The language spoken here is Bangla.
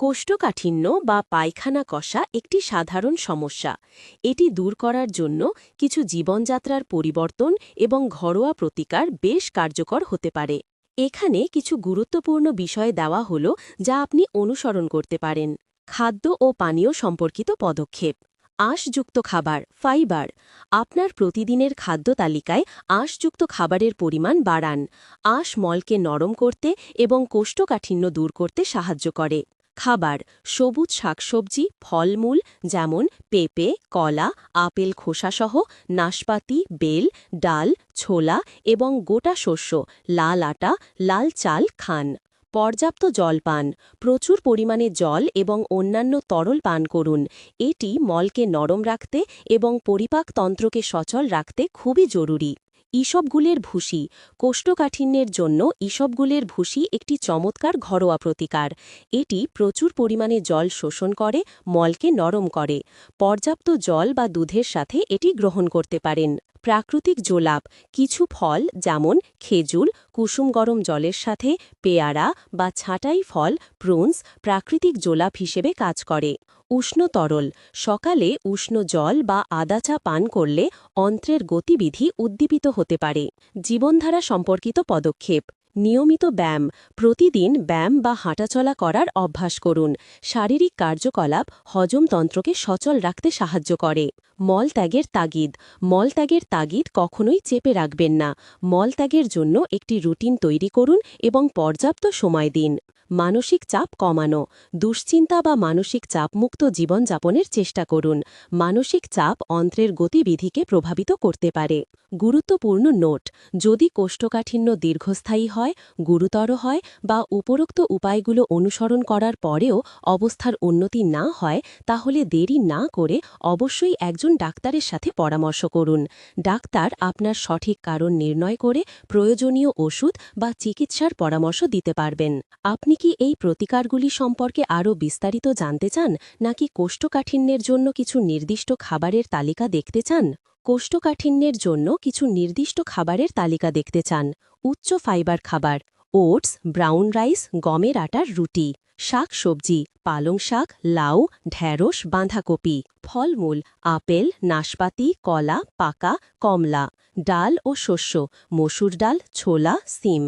কোষ্ঠকাঠিন্য বা পায়খানা কষা একটি সাধারণ সমস্যা। এটি দূর করার জন্য কিছু জীবনযাত্রার পরিবর্তন এবং ঘরোয়া প্রতিকার বেশ কার্যকর হতে পারে। এখানে কিছু গুরুত্বপূর্ণ বিষয় দেওয়া হল যা আপনি অনুসরণ করতে পারেন। খাদ্য ও পানীয় সম্পর্কিত পদক্ষেপ। আঁশযুক্ত খাবার, ফাইবার। আপনার প্রতিদিনের খাদ্য তালিকায় আঁশযুক্ত খাবারের পরিমাণ বাড়ান। আঁশ মলকে নরম করতে এবং কোষ্ঠকাঠিন্য দূর করতে সাহায্য করে। খাবার, সবুজ শাকসবজি, ফলমূল যেমন পেঁপে, কলা, আপেল খোসাসহ নাশপাতি, বেল, ডাল, ছোলা এবং গোটা শস্য, লাল আটা, লাল চাল খান। পর্যাপ্ত জল পান, প্রচুর পরিমাণে জল এবং অন্যান্য তরল পান করুন। এটি মলকে নরম রাখতে এবং পরিপাকতন্ত্রকে সচল রাখতে খুবই জরুরি। ইসবগুলের ভুসি কোষ্ঠকাঠিন্যের জন্য ইসবগুলের ভুসি একটি চমৎকার ঘরোয়া প্রতিকার। এটি প্রচুর পরিমাণে জল শোষণ করে, মলকে নরম করে। পর্যাপ্ত জল বা দুধের সাথে এটি গ্রহণ করতে পারেন। প্রাকৃতিক জোলাপ, কিছু ফল যেমন খেজুর, কুসুম গরম জলের সাথে পেয়ারা বা ছাঁটাই ফল প্রুন্স প্রাকৃতিক জোলাপ হিসেবে কাজ করে। উষ্ণ তরল, সকালে উষ্ণ জল বা আদা চা পান করলে অন্ত্রের গতিবিধি উদ্দীপিত হতে পারে। জীবনধারা সম্পর্কিত পদক্ষেপ নিয়মিত ব্যায়াম, প্রতিদিন ব্যায়াম বা হাঁটাচলা করার অভ্যাস করুন। শারীরিক কার্যকলাপ হজমতন্ত্রকে সচল রাখতে সাহায্য করে। মলত্যাগের তাগিদ। মলত্যাগের তাগিদ কখনোই চেপে রাখবেন না। মলত্যাগের জন্য একটি রুটিন তৈরি করুন এবং পর্যাপ্ত সময় দিন। মানসিক চাপ কমানো, দুশ্চিন্তা বা মানসিক চাপমুক্ত জীবনযাপনের চেষ্টা করুন। মানসিক চাপ অন্ত্রের গতিবিধিকে প্রভাবিত করতে পারে। গুরুত্বপূর্ণ নোট, যদি কোষ্ঠকাঠিন্য দীর্ঘস্থায়ী হয়, গুরুতর হয় বা উপরোক্ত উপায়গুলো অনুসরণ করার পরেও অবস্থার উন্নতি না হয়, তাহলে দেরি না করে অবশ্যই একজন ডাক্তারের সাথে পরামর্শ করুন। ডাক্তার আপনার সঠিক কারণ নির্ণয় করে প্রয়োজনীয় ওষুধ বা চিকিৎসার পরামর্শ দিতে পারবেন। আপনি কি এই প্রতিকারগুলি সম্পর্কে আরও বিস্তারিত জানতে চান, নাকি কোষ্ঠকাঠিন্যের জন্য কিছু নির্দিষ্ট খাবারের তালিকা দেখতে চান? কোষ্ঠকাঠিন্যের জন্য কিছু নির্দিষ্ট খাবারের তালিকা দেখতে চান। উচ্চ ফাইবার খাবার, ওটস, ব্রাউন রাইস, গমের আটার রুটি, শাক সবজি, পালং শাক, লাউ, ঢ্যাঁড়স, বাঁধাকপি, ফলমূল, আপেল, নাশপাতি, কলা, পাকা, কমলা, ডাল ও শস্য, মসুর ডাল, ছোলা, সিম।